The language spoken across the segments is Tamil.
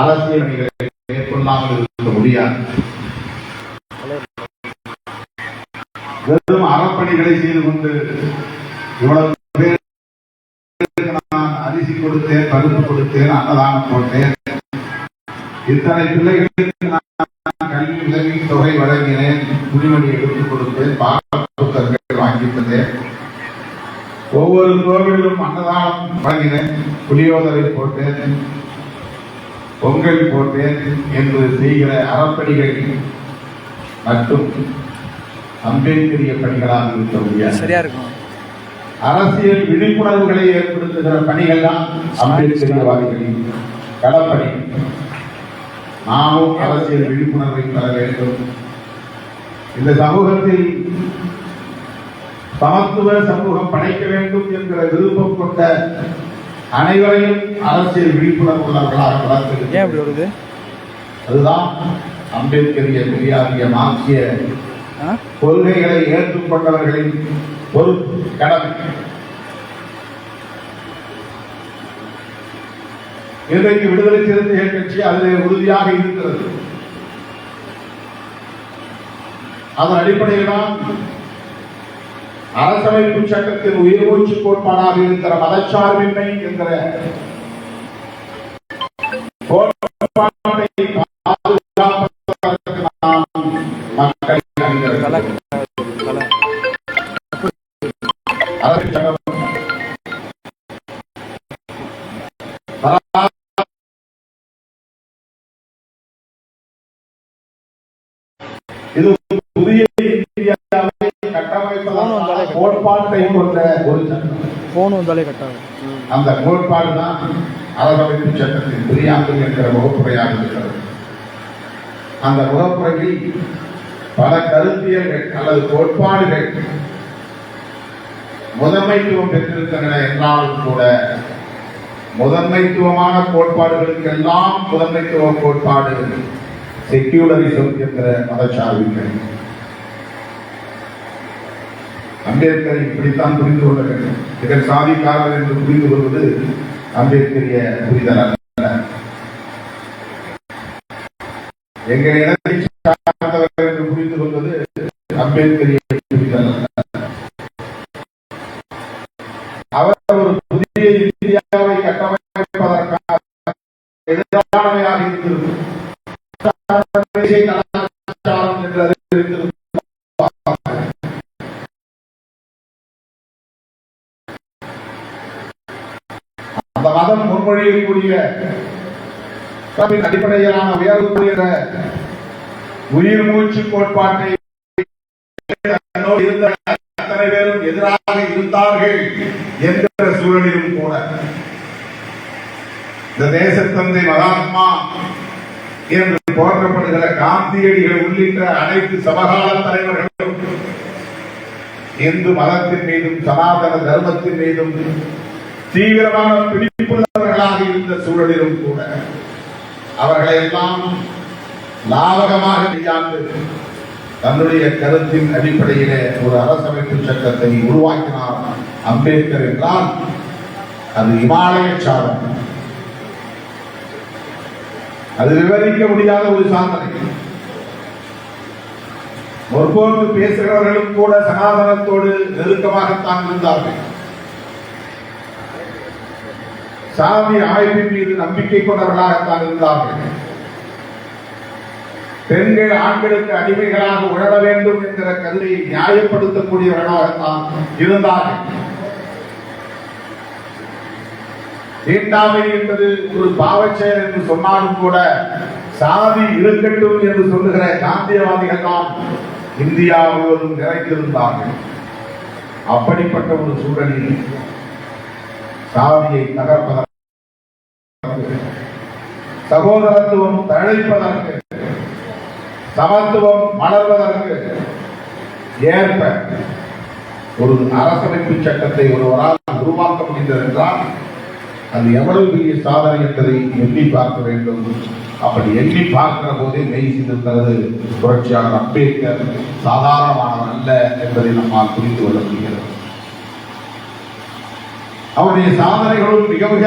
அரசியல் பணிகளை மேற்கொள்ளாமல் இருக்க முடியாது. வெறும் அறப்பணிகளை செய்து கொண்டு இவ்வளவு பேருக்கு நான் அரிசி கொடுத்தேன் பருப்பு கொடுத்தேன் அன்னதானம் போட்டேன். இத்தனை பிள்ளைகளுக்கு நான் கல்வி உதவி தொகை வழங்கினேன். துணிமணி எடுத்துக் கொடுத்தேன் பாட புத்தகங்கள் வாங்கி தந்தேன். ஒவ்வொரு கோவிலும் அன்னதானம் வழங்கினேன் புளியோதரை போட்டேன். பொங்கல் போட்டேன் என்று செய்கிற அறப்பணிகள் மட்டும் அம்பேத்கரிய பணிகளாக இருக்க முடியாது. அரசியல் விழிப்புணர்வுகளை ஏற்படுத்துகிற பணிகள் தான் அம்பேத்கரியவாதிகளின் களப்பணி. நாமும் அரசியல் விழிப்புணர்வை பெற வேண்டும். இந்த சமூகத்தில் சமத்துவ சமூகம் படைக்க வேண்டும் என்கிற விருப்பம் கொண்ட அனைவரையும் அரசியல் விழிப்புணர்வு உள்ளவர்களாக வளர்த்து அதுதான் அம்பேத்கரிய பெரியாரிய ஆ? கொள்கைகளை ஏற்றுக்கொண்டவர்களின் பொறுப்பு கடமை. இன்றைக்கு விடுதலை சிறுத்தைகள் கட்சி அதில் உறுதியாக இருக்கிறது. அதன் அடிப்படையில் தான் அரசமைப்பு சட்டத்தின் உயிர்மூச்சு கோட்பாடாக இருக்கிற மதச்சார்பின்மை என்கிற இது புதிய இந்தியாவை கட்டமைப்பதற்கான கோட்பாட்டை கொண்ட ஒரு சட்டம். ஃபோன் வந்தாலே கட்டாகும் அந்த கோட்பாடு தான் அரசமைப்பு சட்டத்தின் பிரியாமல் என்கிற முகப்புரையாக இருக்கிறது. அந்த முகப்புரையில் பல கருத்தியல்கள் அல்லது கோட்பாடுகள் முதன்மைத்துவம் பெற்றிருக்கின்றன என்றாலும் கூட முதன்மைத்துவமான கோட்பாடுகளுக்கெல்லாம் முதன்மைத்துவ கோட்பாடு செக்யூலரிசம் என்கிற மதச்சார்பின்மை. அம்பேத்கரை இப்படித்தான் புரிந்து கொள்ள வேண்டும். இதன் சாதிக்காரர் என்று புரிந்து கொள்வது அம்பேத்கரிய புரிதல்? அல்ல எங்கள் இனத்தை சார்ந்தவர் என்று புரிந்து கொள்வது அம்பேத்கரிய புரிதல்? அல்ல அவர் ஒரு புதிய இந்தியாவை கட்டமைப்பதற்காக எதிரானவையாக இருந்திருக்கும். என்று அறிந்திருக்கும் மதம் முன்மொழியக்கூடிய கல்வியின் அடிப்படையிலான உயர்வுடைய உயிர் மூச்சு கோட்பாட்டை அத்தனை பேரும் எதிராக இருந்தார்கள் என்கிற சூழலிலும் கூட. இந்த தேசத்தந்தை மகாத்மா என்று போற்றப்படுகிற காந்தியடிகள் உள்ளிட்ட அனைத்து சமகால தலைவர்களும் இந்து மதத்தின் மீதும் சனாதன தர்மத்தின் மீதும் தீவிரமான பிடி பிடிப்புள்ளவர்களாக இருந்த சூழலிலும் கூட அவர்களை எல்லாம் லாவகமாக கையாண்டு தன்னுடைய கருத்தின் அடிப்படையிலே ஒரு அரசமைப்பு சட்டத்தை உருவாக்கினார் அம்பேத்கர் என்றால் அது இமாலய சாதனை அது விவரிக்க முடியாத ஒரு சாதனை. முற்போக்கு பேசுகிறவர்களும் கூட சனாதனத்தோடு நெருக்கமாகத்தான் இருந்தார்கள். சாதி அமைப்பின் மீது நம்பிக்கை கொண்டவர்களாகத்தான் இருந்தார்கள். பெண்கள் ஆண்களுக்கு அடிமைகளாக உழல வேண்டும் என்கிற கல்வியை நியாயப்படுத்தக்கூடியவர்களாகத்தான் இருந்தார்கள். தீண்டாமை என்பது ஒரு பாவச்செயல் என்று சொன்னாலும் கூட சாதி இருக்கட்டும் என்று சொல்லுகிற காந்தியவாதிகள் தான் இந்தியா முழுவதும் நிறைந்திருந்தார்கள். அப்படிப்பட்ட ஒரு சூழலில் சாதியை தகர்ப்பதற்கு சகோதரத்துவம் தழைப்பதற்கு சமத்துவம் மலர்வதற்கு ஏற்ப ஒரு அரசமைப்பு சட்டத்தை ஒருவரால் உருவாக்க முடிந்தது என்றால் அது எவ்வளவு பெரிய சாதனை என்பதை எண்ணி பார்க்க வேண்டும். அப்படி எண்ணி பார்க்கிற போதே மெய் சிந்திருக்கிறது புரட்சியாளர் அம்பேத்கர் சாதாரணமானவர் அல்ல என்பதை நம்மால் புரிந்து கொள்ள முடிகிறது. அவருடைய சாதனைகளும் மிக மிக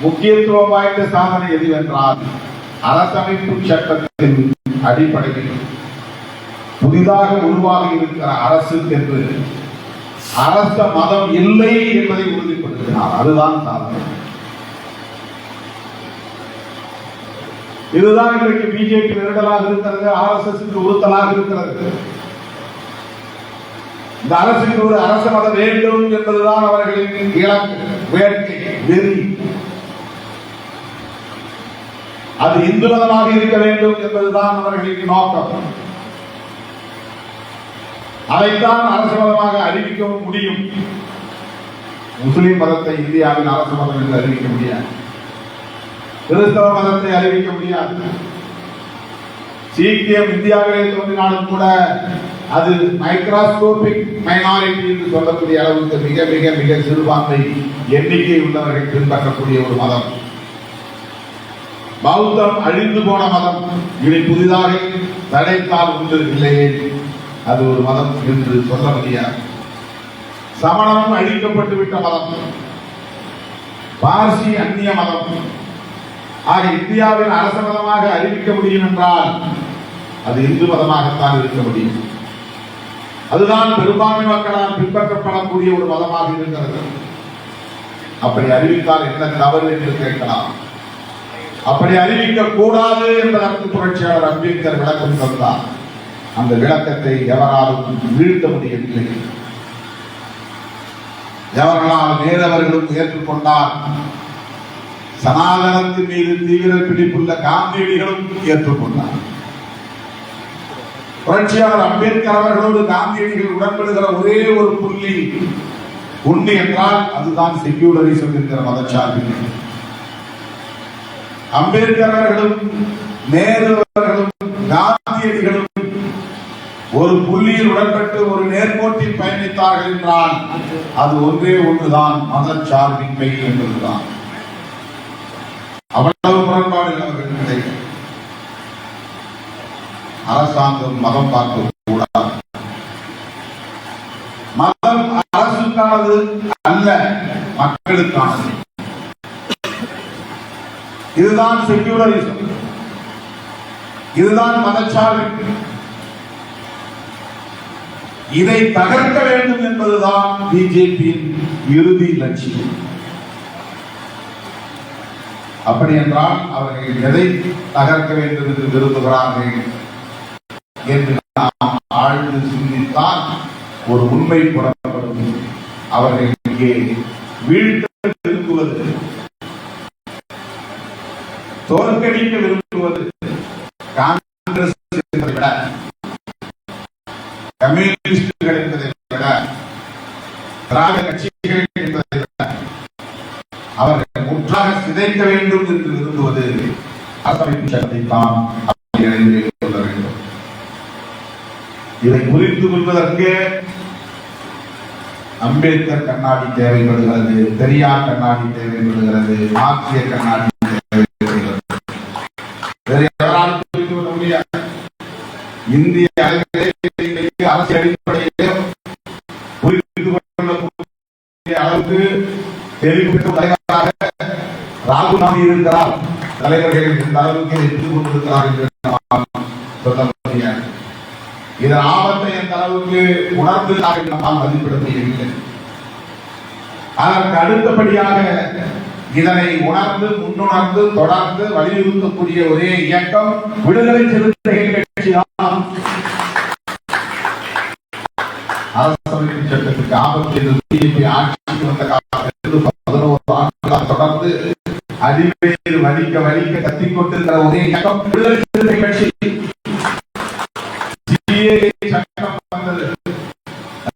முக்கியத்துவம் வாய்ந்த சாதனை எதுவென்றால் அரசமைப்பு சட்டத்தின் அடிப்படையில் புதிதாக உருவாகி இருக்கிற என்று அரச மதம் இல்லை என்பதை உறுதிப்படுத்தினார். அதுதான் சாதனை. இதுதான் இன்றைக்கு பிஜேபி நெருடலாக இருக்கிறது ஆர்எஸ்எஸ் உறுத்தலாக இருக்கிறது. இந்த அரசுக்கு ஒரு அரச மதம் வேண்டும் என்பதுதான் அவர்களின் இலக்கு வேட்கை வெறி அது இந்து மதமாக இருக்க வேண்டும் என்பதுதான் அவர்களின் நோக்கம். அதைத்தான் அரசு மதமாக அறிவிக்கவும் முடியும். முஸ்லிம் மதத்தை இந்தியாவின் அரசு மதம் என்று அறிவிக்க முடியாது. கிறிஸ்தவ மதத்தை அறிவிக்க முடியாது. சீக்கியம் இந்தியாவிலே தோன்றினாலும் கூட அது மைக்ராஸ்கோபிக் மைனாரிட்டி என்று சொல்லக்கூடிய அளவுக்கு மிக மிக மிக சிறுபான்மை எண்ணிக்கை உள்ளவர்கள் பின்பற்றக்கூடிய ஒரு மதம். பௌத்தம் அழிந்து போன மதம். இனி புதிதாக தடைத்தால் உண்டு இல்லையே. அது ஒரு மதம் என்று சொல்ல முடியாது. சமணம் அழிக்கப்பட்டு விட்ட மதம். பார்சி அந்நிய மதம். ஆக இந்தியாவில் அரச மதமாக அறிவிக்க முடியும் என்றால் அது இந்து மதமாகத்தான் இருக்க முடியும். அதுதான் பெரும்பான்மை மக்களால் பின்பற்றப்படக்கூடிய ஒரு மதமாக இருக்கிறது. அப்படி அறிவித்தால் என்ன தவறு என்று கேட்கலாம். அப்படி அறிவிக்க கூடாது என்பதற்கு புரட்சியாளர் அம்பேத்கர் விளக்கம் தந்தார். அந்த விளக்கத்தை எவராலும் வீழ்த்த முடியவில்லை. எவர்களால் வேறவர்களும் ஏற்றுக்கொண்டார் சனாதனத்தின் மீது தீவிர பிடிப்புள்ள காந்தியடிகளும் ஏற்றுக்கொண்டார் புரட்சியாளர் அம்பேத்கர் அவர்களோடு காந்தியடிகள் உடன்படுகிற ஒரே ஒரு புள்ளி. உண்மை என்றால் அதுதான் செக்யூலரிசம் என்கிற மதச்சார்பின்மை அம்பேத்கர் அவர்களும் நேரு அவர்களும் காந்தியடிகளும் ஒரு புள்ளியில் உடன்பட்டு ஒரு நேர்கோட்டில் பயணித்தார்கள் என்றால் அது ஒன்றே ஒன்றுதான் மதச்சார்பின்மை என்பதுதான். அவ்வளவு முரண்பாடு அரசாங்கம் மதம் பார்க்க கூடாது மதம் அரசுக்கானது அல்ல மக்களுக்கானது. இதுதான் செக்யூலரிசம் இதுதான் மதச்சார்பு. இதை தகர்க்க வேண்டும் என்பதுதான் பிஜேபியின் இறுதி லட்சியம். அப்படி என்றால் அவர்கள் எதை தகர்க்க வேண்டும் என்று விரும்புகிறார்கள்? என்று நாம் ஆழ்ந்து சிந்தித்தான் ஒரு உண்மை புறப்படும். அவர்கள் இங்கே வீழ்த்த விரும்புவது தோற்கடிக்க விரும்புவது காங்கிரஸ் என்பதை விட கம்யூனிஸ்டுகள் என்பதை விட திராவிட கட்சிகள் என்பதை விட அவர்கள் முற்றாக சிதைக்க வேண்டும் என்று விரும்புவது அரசமைப்பு சட்டத்தை தான் சொல்ல வேண்டும் இதை புரிந்து கொள்வதற்கு அம்பேத்கர் கண்ணாடி தேவைப்படுகிறது பெரியார் கண்ணாடி தேவைப்படுகிறது மார்க்சிய கண்ணாடி தேவைப்படுகிறது. வேறு புரிந்து கொள்ள முடியாது. இந்திய அளவிலே அரசியல் அடிப்படையிலே புரிந்து கொள்ளக்கூடிய அளவுக்கு தெளிவு தலைவராக ராகுல் காந்தி இருக்கிறார். தலைவர்கள் இந்த அளவுக்கு கொண்டிருக்கிறார் என்று சொல்ல இதன் ஆபத்தை எந்த அளவுக்கு உணர்ந்து நம்மால் மதிப்பிட முடியவில்லை அதற்கு அடுத்தபடியாக இதனை உணர்ந்து முன்னுணர்ந்து தொடர்ந்து வலியுறுத்தக்கூடிய ஒரே இயக்கம் விடுதலை சிறுத்தைகள் கட்சி தான். அரசமைப்பு சட்டத்துக்கு ஆபத்து என்று பிஜேபி ஆட்சிக்கு வந்த காலத்திலிருந்து பதினோரு ஆண்டுகளாக தொடர்ந்து அடிவேறு வலிக்க வலிக்க கத்திக் கொண்டிருக்கிற ஒரே இயக்கம் விடுதலை சிறுத்தை கட்சி.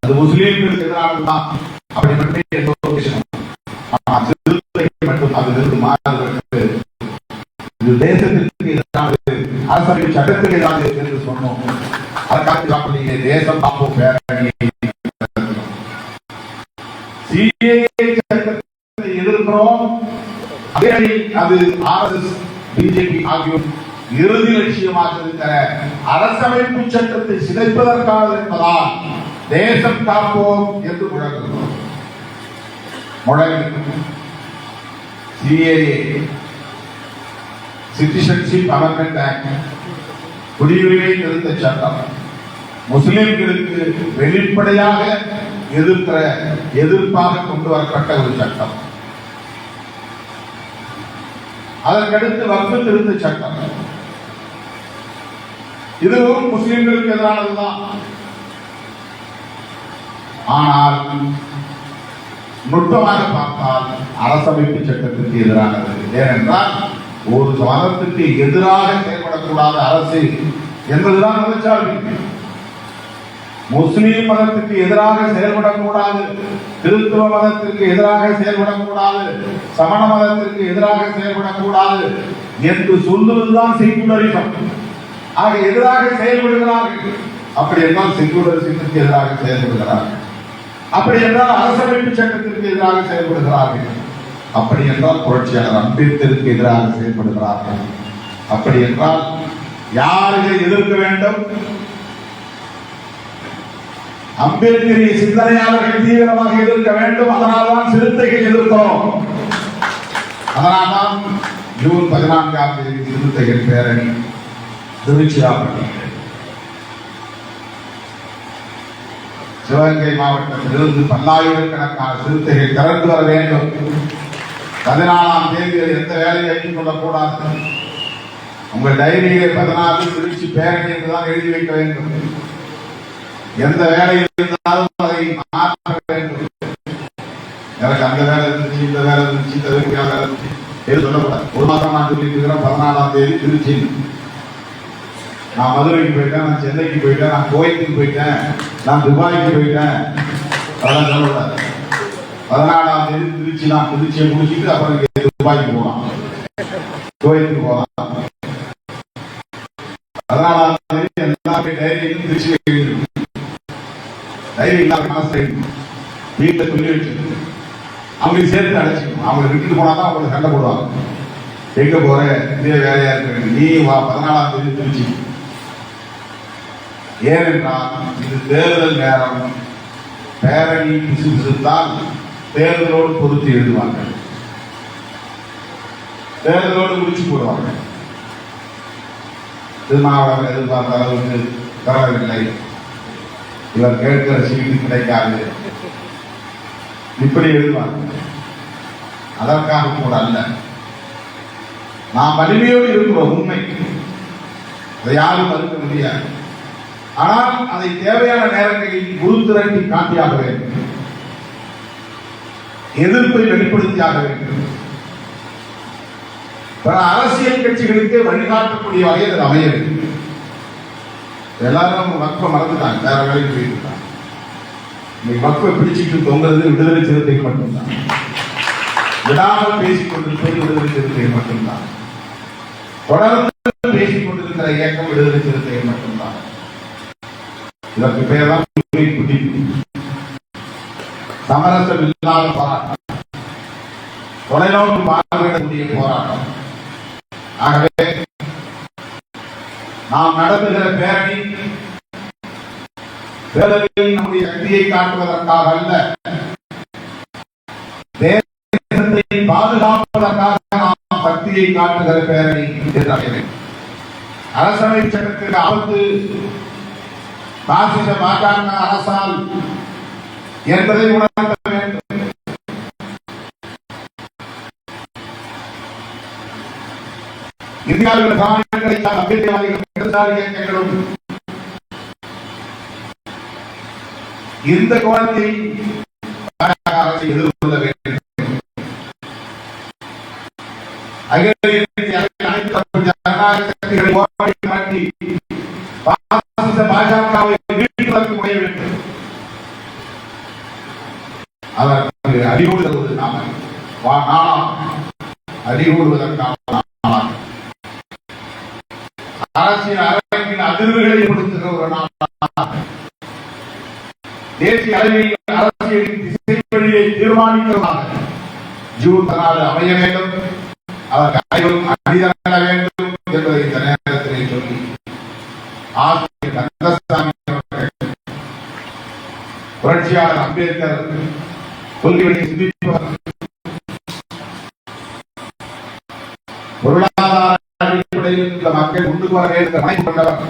அது முஸ்லீம்களுக்கு எதிரானதுதான் அப்படி மட்டும் அதிலிருந்து மாறுவதற்கு இது தேசத்திற்கு எதிரானது அரசமைப்பு சட்டத்துக்கு எதிரானது என்று சொன்னோம். அதற்காக நீங்க தேசம் காப்போம் பேரணியை சட்டத்தை எதிர்க்கிறோம். அதே அணி அது ஆர்எஸ்எஸ் பிஜேபி ஆகியோர் இறுதி லட்சியமாக இருக்கிற அரசமைப்பு சட்டத்தை சிதைப்பதற்காக என்பதால் தேசம் காப்போம் என்று முழங்குகிறோம். முழங்கு சிஏஏ சிட்டிசன்ஷிப் அமெண்ட்மெண்ட் ஆக்ட் குடியுரிமை திருத்த சட்டம் முஸ்லிம்களுக்கு வெளிப்படையாக எதிர்க்கிற எதிர்ப்பாக கொண்டு வரப்பட்ட ஒரு சட்டம். அதற்கடுத்து வக்ஃபு திருத்த சட்டம். இதுவும் முஸ்லிம்களுக்கு எதிரானதுதான். ஆனால் நுட்பமாக பார்த்தால் அரசமைப்பு சட்டத்திற்கு எதிரானது. ஏனென்றால் ஒரு மதத்துக்கு எதிராக செயல்படக்கூடாத அரசு என்பதுதான் மதச்சார்பு முஸ்லீம் மதத்துக்கு எதிராக செயல்படக்கூடாது கிறிஸ்துவ மதத்திற்கு எதிராக செயல்படக்கூடாது சமண மதத்திற்கு எதிராக செயல்படக்கூடாது என்று சொல்லுவதுதான் செக்குலரிசம். ஆக எதிராக செயல்படுகிறார்கள். அப்படி என்றால் செக்குலரிசத்திற்கு எதிராக செயல்படுகிறார்கள். அப்படி என்றால் அரசமைப்பு சட்டத்திற்கு எதிராக செயல்படுகிறார்கள். அப்படி என்றால் புரட்சியாளர் அம்பேத்கருக்கு எதிராக செயல்படுகிறார்கள். அப்படி என்றால் யார் இதை எதிர்க்க வேண்டும்? அம்பேத்கரிய சிந்தனையாளர்கள் தீவிரமாக எதிர்க்க வேண்டும். அதனால்தான் சிறுத்தைகள் எதிர்த்தோம். அதனால்தான் ஜூன் பதினான்காம் தேதி சிறுத்தைகள் பேரணி திருச்சிராப்பள்ளி சிவகங்கை மாவட்டத்திலிருந்து பல்லாயிரக்கணக்கான சிறுத்தைகள் திறந்து வர வேண்டும். பதினாலாம் தேதி எந்த வேலையை எழுதிக் கொள்ளக்கூடாது உங்கள் டைரியிலே பதினாறு திருச்சி பேரணி என்றுதான் எழுதி வைக்க வேண்டும். எந்த வேலை இருந்தாலும் அதை மாற்ற வேண்டும். எனக்கு அந்த வேலை இருந்துச்சு இந்த வேலை இருந்துச்சு இந்த வேலை இருந்துச்சு. எது சொல்லக்கூடாது. ஒரு மாதம் நான் சொல்லிட்டு இருக்கிறேன் பதினாலாம் தேதி திருச்சி நான் மதுரைக்கு போயிட்டேன் நான் சென்னைக்கு போயிட்டேன் நான் கோயத்துக்கு போயிட்டேன் நான் துபாய்க்கு போயிட்டேன். அதெல்லாம் சொல்லக்கூடாது பதினாலாம் தேதி திருச்சி தான் திருச்சியை முடிச்சுட்டு அப்புறம் துபாய்க்கு போகலாம். கோயத்துக்கு போகலாம். பதினாலாம் தேதி எல்லாமே டைரியும் திருச்சி டைரி இல்லாத மனசு வீட்டில் சொல்லி வச்சு அவங்களுக்கு சேர்த்து அடைச்சிக்கணும் அவங்க விட்டுட்டு போனா தான் அவங்களுக்கு சண்டை போடுவாங்க. எங்க போற? இதே வேலையா இருக்க நீ வா பதினாலாம் தேதி திருச்சி. ஏனென்றால் இது தேர்தல் நேரம். பேரணி பிசுபிசுத்தால் தேர்தலோடு பொருத்தி எழுதுவாங்க தேர்தலோடு முடிச்சு போடுவாங்க திருமாவளவன் எதிர்பார்த்த அளவுக்கு தரவில்லை இவர் கேட்கிற சீட்டு கிடைக்காது. இப்படி எழுதுவாங்க அதற்காக கூட அல்ல. நாம் வலிமையோடு இருக்கிறோம் உண்மை. அதை யாரும் மறுக்க முடியாது. ஆனால் அதை தேவையான நேரங்களில் குருத்திரட்டி காட்டியாக வேண்டும். எதிர்ப்பை வெளிப்படுத்தியாக வேண்டும். பல அரசியல் கட்சிகளுக்கு வழிகாட்டக்கூடிய வகையில் அது அமைய வேண்டும். எல்லாரும் வக்ஃபை மறந்துட்டாங்க. வேற வேலைக்கு போயிருக்காங்க. இன்னைக்கு வக்ஃபை பிடிச்சிட்டு தொங்குறது விடுதலை சிறுத்தை மட்டும்தான். விடாமல் பேசிக் கொண்டிருப்பது விடுதலை சிறுத்தை மட்டும்தான். தொடர்ந்து பேசிக் கொண்டிருக்கிற இயக்கம் விடுதலை சிறுத்தை மட்டும்தான். இதற்கு பேர்தான் சமரசம் இல்லாத போராட்டம். தொலைநோக்கு பார்வையிடக்கூடிய போராட்டம். ஆகவே நாம் நடத்துகிற பேரணி தேர்தலில் நம்முடைய சக்தியை காட்டுவதற்காக அல்ல தேசத்தை பாதுகாப்பதற்காக நாம் சக்தியை காட்டுகிற பேரணி என்று அரசமைப்பு சட்டத்திற்கு ஆபத்து பாசிச பாஜக அரசால் என்பதை உணர்த்த வேண்டும். இந்தியாவில் சாமானியர்களை அம்பேத்கர் இடதுசாரி இயக்கங்களும். இந்த கோணத்தில் அரசை எதிர்கொள்ள வேண்டும். அகில இந்திய அனைத்து தமிழ் ஜனநாயக சக்திகளை ஓடி மாற்றி பாசிச பாஜகவை வீழ்த்துவதற்கு முனைய வேண்டும் அதற்கு அறிவுறு தருவது நாம வா நாளாம் அறிவுறுவதற்கான நாளாம் அரங்கின் அதிர்வுகளை கொடுத்துகிற ஒரு நாள் தேசிய அளவில் அரசியலின் திசை தீர்மானிக்கிறதாக ஜூன் நாள் அமைய வேண்டும். அதற்கு அனைவரும் அணிதர வேண்டும் என்பதை இந்த நேரத்திலே சொல்லி ஆசிரியர் கந்தசாமி புரட்சியாளர் அம்பேத்கர் கொள்கைகளை சிந்தித்து சூழ்நிலையில் இந்த மக்கள் முன்னுக்கு வர வேண்டும் மனை கொண்டவர்.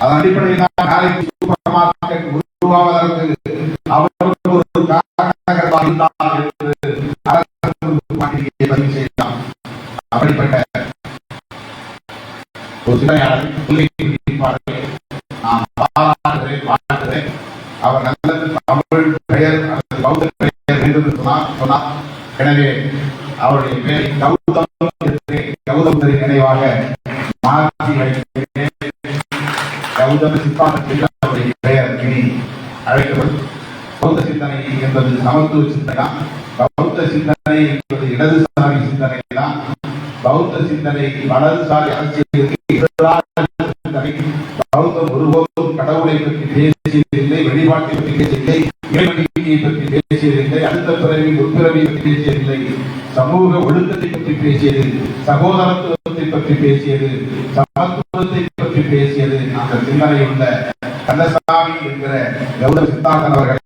அதன் அடிப்படையில் நாளைக்கு சூப்பர் மார்க்கெட் உருவாவதற்கு அவருக்கு ஒரு காரணகர்த்தா இருந்தார் என்று பண்டிகையை பதிவு செய்தார். அப்படிப்பட்ட ஒரு சிலையாளர் பிள்ளைக்கு நான் பாராட்டுகிறேன் பாராட்டுகிறேன் அவர் நல்ல தமிழ் பெயர் அல்லது பௌத்த பெயர் வேண்டும் என்று சொன்னார். சொன்னார். எனவே அவருடைய பெயரை கௌதம் என்று நினைவாக மாற்றி வைக்கிறேன் கௌதம சித்தாந்தத்தில் பெயர் இனி அழைக்கப்படும் பௌத்த சிந்தனை என்பது சமத்துவ சிந்தனை தான் பௌத்த சிந்தனை என்பது இடதுசாரி சிந்தனை தான் பௌத்த சிந்தனை வலதுசாரி அரசியலுக்கு எதிரான பௌத்தம் ஒருபோதும் கடவுளை பற்றி பேசியதில்லை வழிபாட்டை பற்றி பேசியதில்லை இறைவனிக்கையை பற்றி பேசியதில்லை அடுத்த பிறவி உத்தரவை பற்றி பேசியதில்லை சமூக ஒழுக்கத்தை பற்றி பேசியது சகோதரத்துவத்தை பற்றி பேசியது சமத்துவத்தை பற்றி பேசியது. அந்த சிந்தனை உள்ள கந்தசாமி என்கிற கௌரவ சித்தாந்தன் அவர்கள்